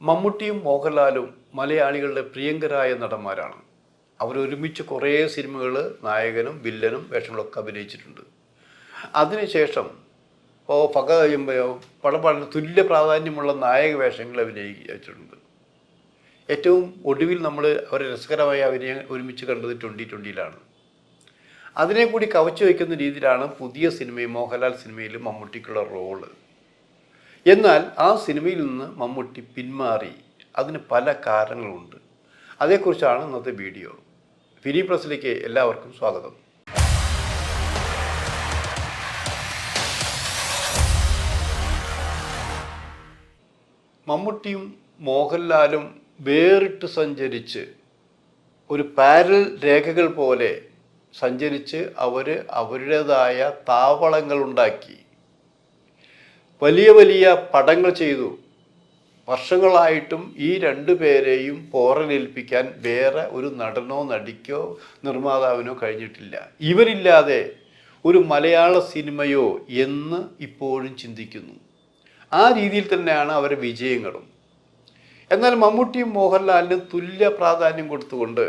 മമ്മൂട്ടിയും മോഹൻലാലും മലയാളികളുടെ പ്രിയങ്കരായ നടന്മാരാണ്. അവരൊരുമിച്ച് കുറേ സിനിമകൾ നായകനും വില്ലനും വേഷങ്ങളൊക്കെ അഭിനയിച്ചിട്ടുണ്ട്. അതിനുശേഷം ഓ പക പടപാടിന് തുല്യ പ്രാധാന്യമുള്ള നായക വേഷങ്ങൾ അഭിനയിച്ചിട്ടുണ്ട്. ഏറ്റവും ഒടുവിൽ നമ്മൾ അവരെ രസകരമായ അഭിനയം ഒരുമിച്ച് കണ്ടത് ട്വന്റി ട്വന്റിയിലാണ് അതിനെ കൂടി കവച്ചു വയ്ക്കുന്ന രീതിയിലാണ് പുതിയ സിനിമയും മോഹൻലാൽ സിനിമയിലും മമ്മൂട്ടിക്കുള്ള റോൾ. എന്നാൽ ആ സിനിമയിൽ നിന്ന് മമ്മൂട്ടി പിന്മാറി. അതിന് പല കാരണങ്ങളുണ്ട്. അതേക്കുറിച്ചാണ് ഇന്നത്തെ വീഡിയോ. ഫിനി പ്രസിലേക്ക് എല്ലാവർക്കും സ്വാഗതം. മമ്മൂട്ടിയും മോഹൻലാലും വേറിട്ട് സഞ്ചരിച്ച് ഒരു പാരൽ രേഖകൾ പോലെ സഞ്ചരിച്ച് അവർ അവരുടേതായ താവളങ്ങൾ ഉണ്ടാക്കി. വലിയ വലിയ പടങ്ങൾ ചെയ്തു. വർഷങ്ങളായിട്ടും ഈ രണ്ടു പേരെയും പോറലേൽപ്പിക്കാൻ വേറെ ഒരു നടനോ നടിക്കോ നിർമ്മാതാവിനോ കഴിഞ്ഞിട്ടില്ല. ഇവരില്ലാതെ ഒരു മലയാള സിനിമയോ എന്ന് ഇപ്പോഴും ചിന്തിക്കുന്നു. ആ രീതിയിൽ തന്നെയാണ് അവരുടെ വിജയങ്ങളും. എന്നാൽ മമ്മൂട്ടിയും മോഹൻലാലിനും തുല്യ പ്രാധാന്യം കൊടുത്തുകൊണ്ട്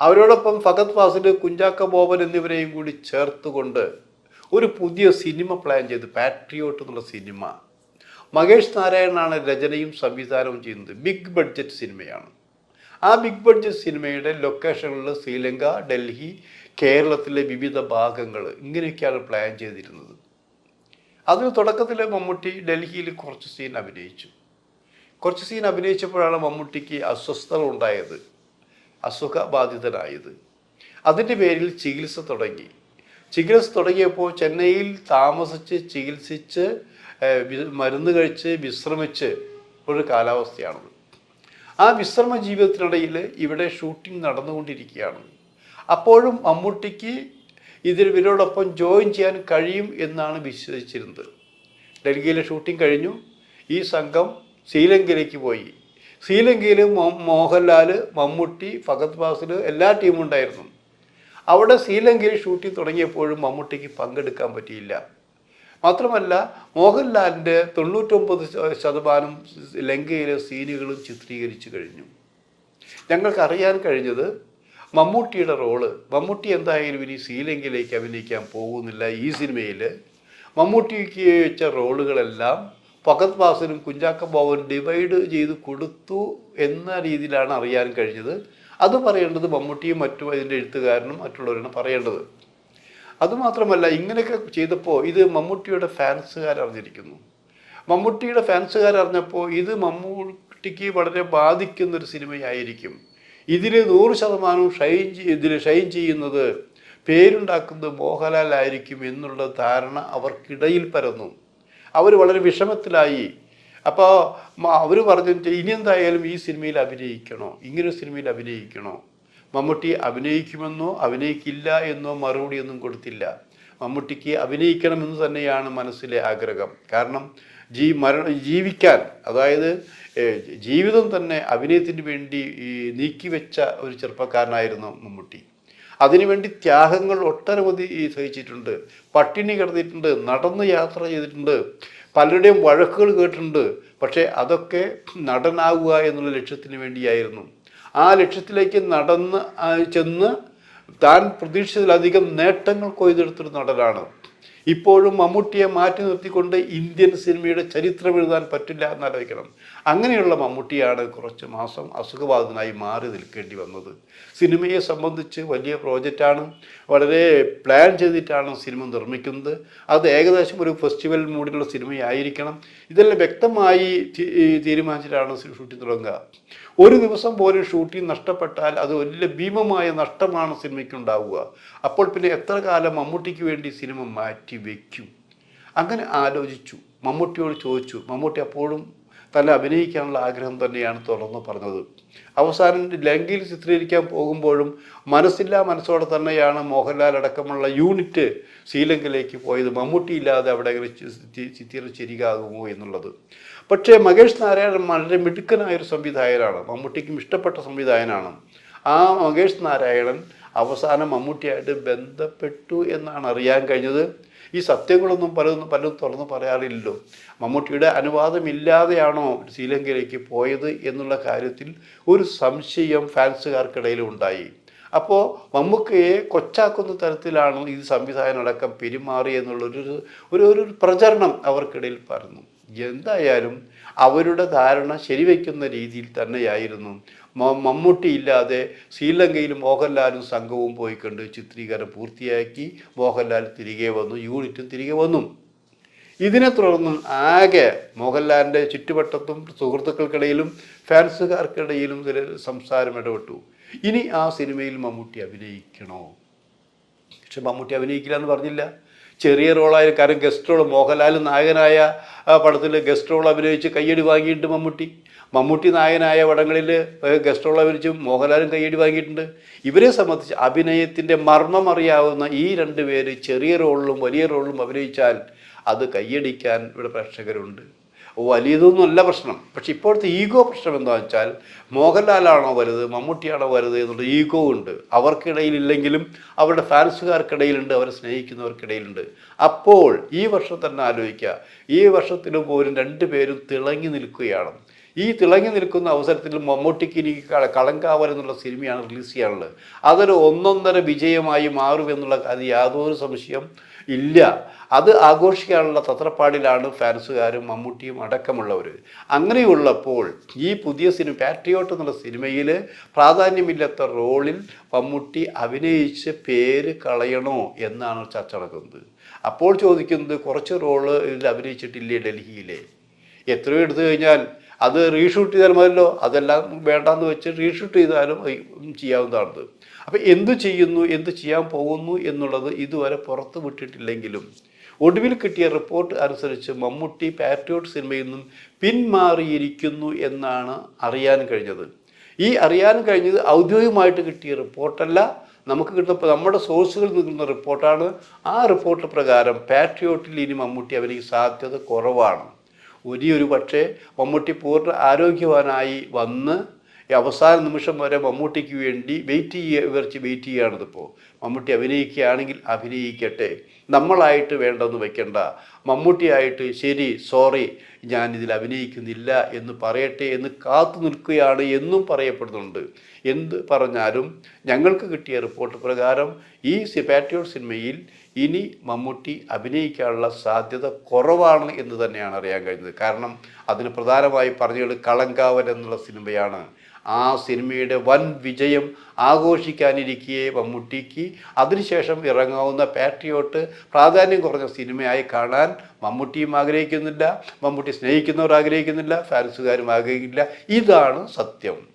അവരോടൊപ്പം ഫഗത് ഫാസിൽ കുഞ്ചാക്ക ബോബൻ എന്നിവരെയും കൂടി ചേർത്തുകൊണ്ട് ഒരു പുതിയ സിനിമ പ്ലാൻ ചെയ്ത് പാട്രിയോട്ട് എന്നുള്ള സിനിമ. മഹേഷ് നാരായണനാണ് രചനയും സംവിധാനവും ചെയ്യുന്നത്. ബിഗ് ബഡ്ജറ്റ് സിനിമയാണ്. ആ ബിഗ് ബഡ്ജറ്റ് സിനിമയുടെ ലൊക്കേഷനുകളിൽ ശ്രീലങ്ക ഡൽഹി കേരളത്തിലെ വിവിധ ഭാഗങ്ങൾ ഇങ്ങനെയൊക്കെയാണ് പ്ലാൻ ചെയ്തിരുന്നത്. അതിന് തുടക്കത്തിൽ മമ്മൂട്ടി ഡൽഹിയിൽ കുറച്ച് സീൻ അഭിനയിച്ചു. കുറച്ച് സീൻ അഭിനയിച്ചപ്പോഴാണ് മമ്മൂട്ടിക്ക് അസ്വസ്ഥത ഉണ്ടായത്. അസുഖബാധിതനായത്. അതിന്റെ പേരിൽ ചികിത്സ തുടങ്ങി. ചികിത്സ തുടങ്ങിയപ്പോൾ ചെന്നൈയിൽ താമസിച്ച് ചികിത്സിച്ച് മരുന്ന് കഴിച്ച് വിശ്രമിച്ച് ഒരു കാലാവസ്ഥയാണത്. ആ വിശ്രമ ജീവിതത്തിനിടയിൽ ഇവിടെ ഷൂട്ടിംഗ് നടന്നുകൊണ്ടിരിക്കുകയാണ്. അപ്പോഴും മമ്മൂട്ടിക്ക് ഇതിൽ ഇവരോടൊപ്പം ജോയിൻ ചെയ്യാൻ കഴിയും എന്നാണ് വിശ്വസിച്ചിരുന്നത്. ഡൽഹിയിലെ ഷൂട്ടിംഗ് കഴിഞ്ഞു. ഈ സംഘം ശ്രീലങ്കയിലേക്ക് പോയി. ശ്രീലങ്കയിൽ മോഹൻലാൽ മമ്മൂട്ടി ഫഗത് ഫാസിൽ എല്ലാ ടീമും ഉണ്ടായിരുന്നു. അവിടെ ശ്രീലങ്കയിൽ ഷൂട്ടിംഗ് തുടങ്ങിയപ്പോഴും മമ്മൂട്ടിക്ക് പങ്കെടുക്കാൻ പറ്റിയില്ല. മാത്രമല്ല മോഹൻലാലിന്റെ തൊണ്ണൂറ്റൊമ്പത് ശതമാനം ലങ്കയിലെ സീനുകളും ചിത്രീകരിച്ചു കഴിഞ്ഞു. ഞങ്ങൾക്കറിയാൻ കഴിഞ്ഞത് മമ്മൂട്ടിയുടെ റോൾ. മമ്മൂട്ടി എന്തായാലും ഇനി ശ്രീലങ്കയിലേക്ക് അഭിനയിക്കാൻ പോകുന്നില്ല ഈ സിനിമയിൽ മമ്മൂട്ടിക്ക് വെച്ച റോളുകളെല്ലാം ഫഗത് ബാസിനും കുഞ്ചാക്ക ബോബനും ഡിവൈഡ് ചെയ്ത് കൊടുത്തു എന്ന രീതിയിലാണ് അറിയാൻ കഴിഞ്ഞത്. അത് പറയേണ്ടത് മമ്മൂട്ടിയും മറ്റു അതിന്റെ എഴുത്തുകാരനും മറ്റുള്ളവരാണ് പറയേണ്ടത്. അതുമാത്രമല്ല ഇങ്ങനെയൊക്കെ ചെയ്തപ്പോൾ ഇത് മമ്മൂട്ടിയുടെ ഫാൻസുകാർ അറിഞ്ഞിരിക്കുന്നു മമ്മൂട്ടിയുടെ ഫാൻസുകാർ അറിഞ്ഞപ്പോൾ ഇത് മമ്മൂട്ടിക്ക് വളരെ ബാധിക്കുന്ന ഒരു സിനിമയായിരിക്കും. ഇതിൽ നൂറ് ശതമാനവും ഷൈൻ ഇതിൽ ഷൈൻ ചെയ്യുന്നത് പേരുണ്ടാക്കുന്നത് മോഹൻലാൽ ആയിരിക്കും എന്നുള്ള ധാരണ അവർക്കിടയിൽ പരന്നു. അവർ വളരെ വിഷമത്തിലായി. അപ്പോൾ അവർ പറഞ്ഞു ഇനി എന്തായാലും ഈ സിനിമയിൽ അഭിനയിക്കണോ? ഇങ്ങനൊരു സിനിമയിൽ അഭിനയിക്കണോ? മമ്മൂട്ടി അഭിനയിക്കുമെന്നോ അഭിനയിക്കില്ല എന്നോ മറുപടിയൊന്നും കൊടുത്തില്ല. മമ്മൂട്ടിക്ക് അഭിനയിക്കണമെന്ന് തന്നെയാണ് മനസ്സിലെ ആഗ്രഹം. കാരണം ജീ മരണ ജീവിക്കാൻ അതായത് ജീവിതം തന്നെ അഭിനയത്തിന് വേണ്ടി നീക്കിവെച്ച ഒരു ചെറുപ്പക്കാരനായിരുന്നു മമ്മൂട്ടി. അതിനുവേണ്ടി ത്യാഗങ്ങൾ ഒട്ടനവധി സഹിച്ചിട്ടുണ്ട്. പട്ടിണി കിടന്നിട്ടുണ്ട് നടന്ന് യാത്ര ചെയ്തിട്ടുണ്ട് പലരുടെയും വഴക്കുകൾ കേട്ടിട്ടുണ്ട്. പക്ഷേ അതൊക്കെ നടനാവുക എന്നുള്ള ലക്ഷ്യത്തിന് വേണ്ടിയായിരുന്നു. ആ ലക്ഷ്യത്തിലേക്ക് നടന്ന് ചെന്ന് താൻ പ്രതീക്ഷിച്ചതിലധികം നേട്ടങ്ങൾ കൊയ്തെടുത്തൊരു നടനാണ്. ഇപ്പോഴും മമ്മൂട്ടിയെ മാറ്റി നിർത്തിക്കൊണ്ട് ഇന്ത്യൻ സിനിമയുടെ ചരിത്രം എഴുതാൻ പറ്റില്ല എന്നാലോചിക്കണം. അങ്ങനെയുള്ള മമ്മൂട്ടിയാണ് കുറച്ച് മാസം അസുഖബാധിതനായി മാറി നിൽക്കേണ്ടി വന്നത്. സിനിമയെ സംബന്ധിച്ച് വലിയ പ്രോജക്റ്റാണ് വളരെ പ്ലാൻ ചെയ്തിട്ടാണ് സിനിമ നിർമ്മിക്കുന്നത്. അത് ഏകദേശം ഒരു ഫെസ്റ്റിവൽ മൂഡിലുള്ള സിനിമയായിരിക്കണം. ഇതെല്ലാം വ്യക്തമായി തീരുമാനിച്ചിട്ടാണ് ഷൂട്ടിംഗ് തുടങ്ങുക. ഒരു ദിവസം പോലും ഷൂട്ടിംഗ് നഷ്ടപ്പെട്ടാൽ അത് വലിയ ഭീമമായ നഷ്ടമാണ് സിനിമയ്ക്ക് ഉണ്ടാവുക അപ്പോൾ പിന്നെ എത്ര കാലം മമ്മൂട്ടിക്ക് വേണ്ടി സിനിമ മാറ്റി വയ്ക്കും അങ്ങനെ ആലോചിച്ചു. മമ്മൂട്ടിയോട് ചോദിച്ചു. മമ്മൂട്ടി അപ്പോഴും തന്നെ അഭിനയിക്കാനുള്ള ആഗ്രഹം തന്നെയാണ് തുറന്നു പറഞ്ഞത്. അവസാനം ലങ്കയിൽ ചിത്രീകരിക്കാൻ പോകുമ്പോഴും മനസ്സില്ലാ മനസ്സോടെ തന്നെയാണ് മോഹൻലാൽ അടക്കമുള്ള യൂണിറ്റ് ശ്രീലങ്കയിലേക്ക് പോയത്. മമ്മൂട്ടി ഇല്ലാതെ അവിടെ അങ്ങനെ ചി- ചി- ചിത്രീകരണം ശരിയാകുമോ എന്നുള്ളത്. പക്ഷേ മഹേഷ് നാരായണൻ വളരെ മിടുക്കനായൊരു സംവിധായകനാണ്. മമ്മൂട്ടിക്കും ഇഷ്ടപ്പെട്ട സംവിധായകനാണ്. ആ മഹേഷ് നാരായണൻ അവസാനം മമ്മൂട്ടിയായിട്ട് ബന്ധപ്പെട്ടു എന്നാണ് അറിയാൻ കഴിഞ്ഞത്. ഈ സത്യങ്ങളൊന്നും പലതും പലതും തുറന്ന് പറയാറില്ലല്ലോ. മമ്മൂട്ടിയുടെ അനുവാദമില്ലാതെയാണോ ശ്രീലങ്കയിലേക്ക് പോയത് എന്നുള്ള കാര്യത്തിൽ ഒരു സംശയം ഫാൻസുകാർക്കിടയിൽ ഉണ്ടായി. അപ്പോൾ മമ്മൂക്കയെ കൊച്ചാക്കുന്ന തരത്തിലാണ് ഈ സംവിധാനം അടക്കം പെരുമാറി എന്നുള്ളൊരു ഒരു ഒരു പ്രചരണം അവർക്കിടയിൽ പറഞ്ഞു എന്തായാലും അവരുടെ ധാരണ ശരിവെക്കുന്ന രീതിയിൽ തന്നെയായിരുന്നു. മമ്മൂട്ടിയില്ലാതെ ശ്രീലങ്കയിൽ മോഹൻലാലും സംഘവും പോയി കണ്ട് ചിത്രീകരണം പൂർത്തിയാക്കി മോഹൻലാൽ തിരികെ വന്നു യൂണിറ്റും തിരികെ വന്നു. ഇതിനെ തുടർന്ന് ആകെ മോഹൻലാലിന്റെ ചുറ്റുവട്ടത്തും സുഹൃത്തുക്കൾക്കിടയിലും ഫാൻസുകാർക്കിടയിലും ചില സംസാരം ഇടപെട്ടു. ഇനി ആ സിനിമയിൽ മമ്മൂട്ടി അഭിനയിക്കണോ? പക്ഷെ മമ്മൂട്ടി അഭിനയിക്കില്ല എന്ന് പറഞ്ഞില്ല. ചെറിയ റോളായാലും കാരണം ഗസ്റ്റ് റോൾ മോഹൻലാൽ നായകനായ പടത്തിൽ ഗസ്റ്റ് റോൾ അഭിനയിച്ച് കയ്യടി വാങ്ങിയിട്ടുണ്ട് മമ്മൂട്ടി. മമ്മൂട്ടി നായകനായ പടങ്ങളിൽ ഗസ്റ്റ് റോൾ അഭിനയിച്ച് മോഹൻലാലും കയ്യടി വാങ്ങിയിട്ടുണ്ട്. ഇവരെ സംബന്ധിച്ച് അഭിനയത്തിന്റെ മർമ്മം അറിയാവുന്ന ഈ രണ്ട് പേര് ചെറിയ റോളിലും വലിയ റോളിലും അഭിനയിച്ചാൽ അത് കയ്യടിക്കാൻ ഇവിടെ പ്രേക്ഷകരുണ്ട്. വലിയതൊന്നുമല്ല പ്രശ്നം. പക്ഷെ ഇപ്പോഴത്തെ ഈഗോ പ്രശ്നം എന്താ വെച്ചാൽ മോഹൻലാലാണോ വലുത് മമ്മൂട്ടിയാണോ വലുത് എന്നുള്ള ഈഗോ ഉണ്ട്. അവർക്കിടയിലില്ലെങ്കിലും അവരുടെ ഫാൻസുകാർക്കിടയിലുണ്ട് അവരെ സ്നേഹിക്കുന്നവർക്കിടയിലുണ്ട്. അപ്പോൾ ഈ വർഷം തന്നെ ആലോചിക്കുക. ഈ വർഷത്തിന് പോലും രണ്ടു പേരും തിളങ്ങി നിൽക്കുകയാണ്. ഈ തിളങ്ങി നിൽക്കുന്ന അവസരത്തിൽ മമ്മൂട്ടിക്ക് ഇനി കളങ്കാവൽ എന്നുള്ള സിനിമയാണ് റിലീസ് ചെയ്യാനുള്ളത്. അതൊരു ഒന്നൊന്നര വിജയമായി മാറുമെന്നുള്ള അത് യാതൊരു സംശയം. ഇല്ല. അത് ആഘോഷിക്കാനുള്ള തത്രപ്പാടിലാണ് ഫാൻസുകാരും മമ്മൂട്ടിയും അടക്കമുള്ളവർ അങ്ങനെയുള്ളപ്പോൾ ഈ പുതിയ സിനിമ പാട്രിയോട്ട് എന്നുള്ള സിനിമയിൽ പ്രാധാന്യമില്ലാത്ത റോളിൽ മമ്മൂട്ടി അഭിനയിച്ച് പേര് കളയണോ എന്നാണ് ചർച്ച നടക്കുന്നത്. അപ്പോൾ ചോദിക്കുന്നത് കുറച്ച് റോൾ ഇതിൽ അഭിനയിച്ചിട്ടില്ലേ ഡൽഹിയിലെ? എത്രയോ എടുത്തു കഴിഞ്ഞാൽ അത് റീഷൂട്ട് ചെയ്താൽ മതിയല്ലോ അതെല്ലാം വേണ്ടാന്ന് വെച്ച് റീഷൂട്ട് ചെയ്താലും ചെയ്യാവുന്നതാണത്. ചെയ്യാവുന്നതാണ് അപ്പം എന്തു ചെയ്യുന്നു എന്ത് ചെയ്യാൻ പോകുന്നു എന്നുള്ളത് ഇതുവരെ പുറത്ത് വിട്ടിട്ടില്ലെങ്കിലും ഒടുവിൽ കിട്ടിയ റിപ്പോർട്ട് അനുസരിച്ച് മമ്മൂട്ടി പാട്രിയോട്ട് സിനിമയിൽ നിന്നും പിന്മാറിയിരിക്കുന്നു എന്നാണ് അറിയാൻ കഴിഞ്ഞത്. ഈ അറിയാൻ കഴിഞ്ഞത് ഔദ്യോഗികമായിട്ട് കിട്ടിയ റിപ്പോർട്ടല്ല. നമുക്ക് കിട്ടുന്ന നമ്മുടെ സോഴ്സുകളിൽ നിൽക്കുന്ന റിപ്പോർട്ടാണ്. ആ റിപ്പോർട്ട് പ്രകാരം പാട്രിയോട്ടിൽ ഇനി മമ്മൂട്ടി അവനിക്ക് സാധ്യത കുറവാണ്. ഒരിയൊരു പക്ഷേ മമ്മൂട്ടി പൂർണ ആരോഗ്യവാനായി വന്ന് ഈ അവസാന നിമിഷം വരെ മമ്മൂട്ടിക്ക് വേണ്ടി വെയിറ്റ് ചെയ്യുക വിവരിച്ച് വെയിറ്റ് ചെയ്യുകയാണിതിപ്പോൾ മമ്മൂട്ടി അഭിനയിക്കുകയാണെങ്കിൽ അഭിനയിക്കട്ടെ. നമ്മളായിട്ട് വേണ്ടെന്ന് വെക്കണ്ട. മമ്മൂട്ടിയായിട്ട് ശരി സോറി ഞാൻ ഇതിൽ അഭിനയിക്കുന്നില്ല എന്ന് പറയട്ടെ എന്ന് കാത്തു നിൽക്കുകയാണ് എന്നും പറയപ്പെടുന്നുണ്ട്. എന്ത് പറഞ്ഞാലും ഞങ്ങൾക്ക് കിട്ടിയ റിപ്പോർട്ട് പ്രകാരം ഈ സിപാറ്റിയോർ സിനിമയിൽ ഇനി മമ്മൂട്ടി അഭിനയിക്കാനുള്ള സാധ്യത കുറവാണ് എന്ന് തന്നെയാണ് അറിയാൻ കഴിഞ്ഞത്. കാരണം അതിന് പ്രധാനമായി പറഞ്ഞത് കളങ്കാവൻ എന്നുള്ള സിനിമയാണ്. ആ സിനിമയുടെ വൻ വിജയം ആഘോഷിക്കാനിരിക്കെ മമ്മൂട്ടിക്ക്. അതിനുശേഷം ഇറങ്ങാവുന്ന പാട്രിയോട്ട് പ്രാധാന്യം കുറഞ്ഞ സിനിമയായി കാണാൻ മമ്മൂട്ടിയും ആഗ്രഹിക്കുന്നില്ല. മമ്മൂട്ടി സ്നേഹിക്കുന്നവർ ആഗ്രഹിക്കുന്നില്ല. ഫാൻസുകാരും ആഗ്രഹിക്കില്ല ഇതാണ് സത്യം.